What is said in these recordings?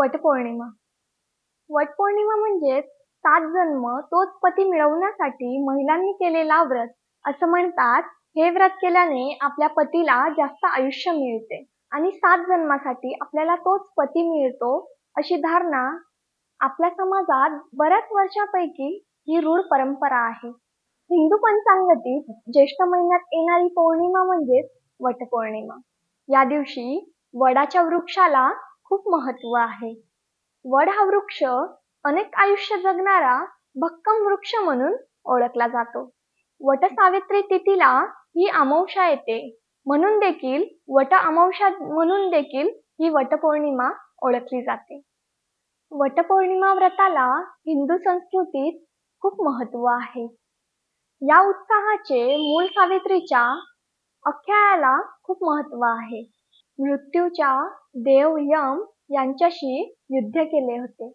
वटपौर्णिमा. वटपौर्णिमा म्हणजेच सात जन्म तोच पती मिळवण्यासाठी महिलांनी केलेला व्रत असं म्हणतात. हे व्रत केल्याने आपल्या पतीला जास्त आयुष्य मिळते आणि सात जन्मासाठी आपल्याला तोच पती मिळतो अशी धारणा आपल्या समाजात बऱ्याच वर्षापैकी ही रूढ परंपरा आहे. हिंदू पंचांगतीत ज्येष्ठ महिन्यात येणारी पौर्णिमा म्हणजेच वटपौर्णिमा. या दिवशी वडाच्या वृक्षाला खूप महत्त्व आहे. वड हा वृक्ष अनेक आयुष्य जगणारा भक्कम वृक्ष म्हणून ओळखला जातो. वट सावित्री तिथीला ही अमावस्या येते. म्हणून देखील वट अमावस्या म्हणून देखील ही वटपौर्णिमा ओळखली जाते. वटपौर्णिमा व्रताला हिंदू संस्कृतीत खूप महत्त्व आहे. या उत्साहाचे मूळ सावित्रीच्या अख्यायाला खूप महत्त्व आहे. मृत्यूच्या देव यम यांच्याशी युद्ध केले होते.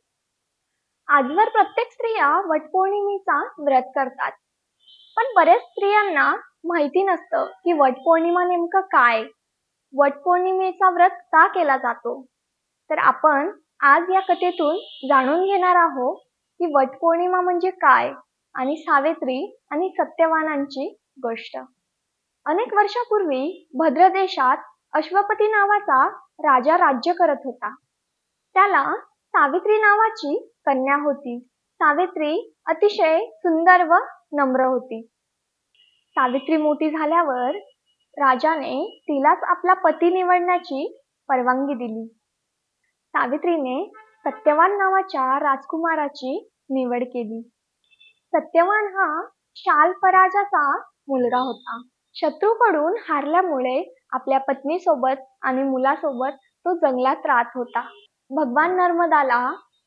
आजवर प्रत्येक स्त्रिया वटपौर्णिमेचा व्रत करतात. पण बऱ्याच स्त्रियांना माहिती नसतं की वटपौर्णिमा नेमकं काय? वटपौर्णिमेचा व्रत का केला जातो? तर आपण आज या कथेतून जाणून घेणार आहोत की वटपौर्णिमा म्हणजे काय आणि सावित्री आणि सत्यवानांची गोष्ट. अनेक वर्षापूर्वी भद्र देशात अश्वपती नावाचा राजा राज्य करत होता. त्याला सावित्री नावाची कन्या होती. सावित्री अतिशय सुंदर व नम्र होती. सावित्री मोठी झाल्यावर राजाने तिलाच आपला पती निवडण्याची परवानगी दिली. सावित्रीने सत्यवान नावाच्या राजकुमाराची निवड केली. सत्यवान हा शाल पराजाचा मुलगा होता. शत्रूकडून हारल्यामुळे आपल्या पत्नीसोबत आणि मुलासोबत तो जंगलात राहत होता. भगवान नर्मदाला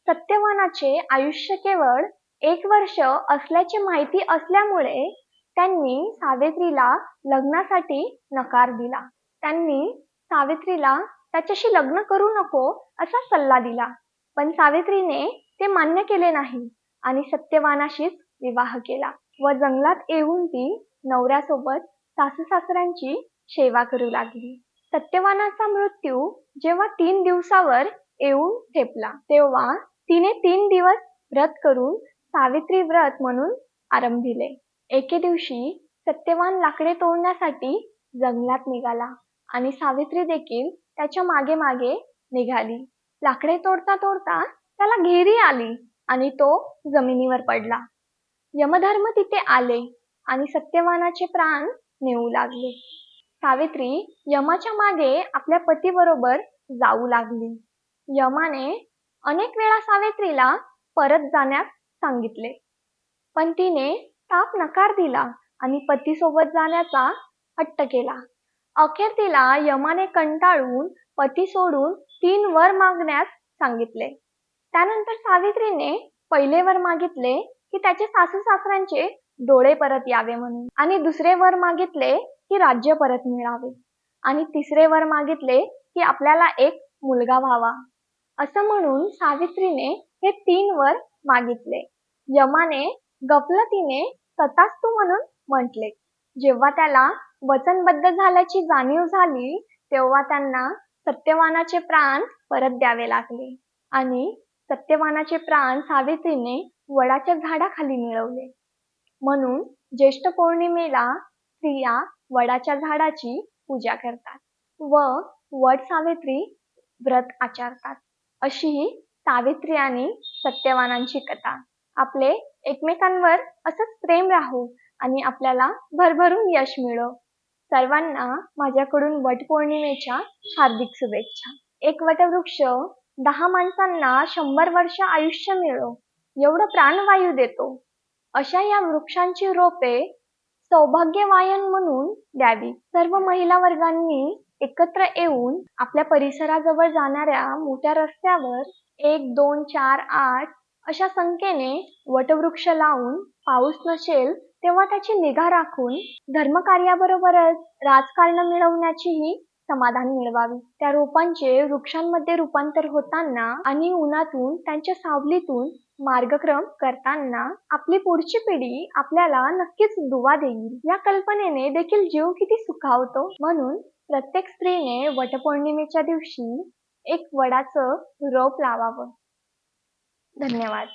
सत्यवानाचे आयुष्य केवळ एक वर्ष असल्याची माहिती असल्यामुळे त्यांनी सावित्रीला लग्नासाठी नकार दिला. त्यांनी सावित्रीला त्याच्याशी लग्न करू नको असा सल्ला दिला. पण सावित्रीने ते मान्य केले नाही आणि सत्यवानाशीच विवाह केला व जंगलात येऊन ती नवऱ्यासोबत सासू सासऱ्यांची सेवा करू लागली. सत्यवानाचा मृत्यू जेव्हा तीन दिवसावर येऊन ठेपला तेव्हा तिने तीन दिवस व्रत करून सावित्री व्रत म्हणून आरंभिले. एके दिवशी सत्यवान लाकडे तोडण्यासाठी जंगलात निघाला आणि सावित्री देखील त्याच्यामागे मागे निघाली. लाकडे तोडता तोडता त्याला घेरी आली आणि तो जमिनीवर पडला. यमधर्म तिथे आले आणि सत्यवानाचे प्राण नेऊ लागले. सावित्री यमाच्या मागे आपल्या पतीबरोबर जाऊ लागली. यमाने अनेक वेळा सावित्रीला परत जाण्यास सांगितले. पण तिने ताप नकार दिला आणि पतीसोबत जाण्याचा हट्ट केला. अखेर तिला यमाने कंटाळून पती सोडून तीन वर मागण्यास सांगितले. त्यानंतर सावित्रीने पहिले वर मागितले की त्याचे सासू सासऱ्यांचे डोळे परत यावे म्हणून. आणि दुसरे वर मागितले की राज्य परत मिळावे. आणि तिसरे वर मागितले की आपल्याला एक मुलगा व्हावा. असं म्हणून सावित्रीने हे तीन वर मागितले. यमाने गफलतीने तथास्तू म्हणून म्हटले. जेव्हा त्याला वचनबद्ध झाल्याची जाणीव झाली तेव्हा त्यांना सत्यवानाचे प्राण परत द्यावे लागले. आणि सत्यवानाचे प्राण सावित्रीने वडाच्या झाडाखाली मिळवले. म्हणून ज्येष्ठ पौर्णिमेला स्त्रिया वडाच्या झाडाची पूजा करतात व वड सावित्री व्रत आचरतात. अशी सावित्री आणि सत्यवानांची कथा. आपले एकमेकांवर असंच प्रेम राहू आणि आपल्याला भरभरून यश मिळो. सर्वांना माझ्याकडून वटपौर्णिमेच्या हार्दिक शुभेच्छा. एक वटवृक्ष दहा माणसांना शंभर वर्ष आयुष्य मिळो. एवढं प्राणवायू देतो. अशा या वृक्षांची रोपे सौभाग्यवायन म्हणून द्यावी. सर्व महिला वर्गांनी एकत्र येऊन आपल्या परिसराजवळ जाणाऱ्या मोठ्या रस्त्यावर एक दोन चार आठ अशा संख्येने वटवृक्ष लावून पाऊस नसेल तेव्हा त्याची निगा राखून धर्मकार्याबरोबरच राजकारण मिळवण्याचीही समाधान मिळवावी. त्या रोपांचे वृक्षांमध्ये रूपांतर होताना आणि उन्हातून त्यांच्या सावलीतून मार्गक्रम करताना आपली पुढची पिढी आपल्याला नक्कीच दुवा देईल. या कल्पनेने देखील जीव किती सुखावतो म्हणून प्रत्येक स्त्रीने वटपौर्णिमेच्या दिवशी एक वडाचं रोप लावावं. धन्यवाद.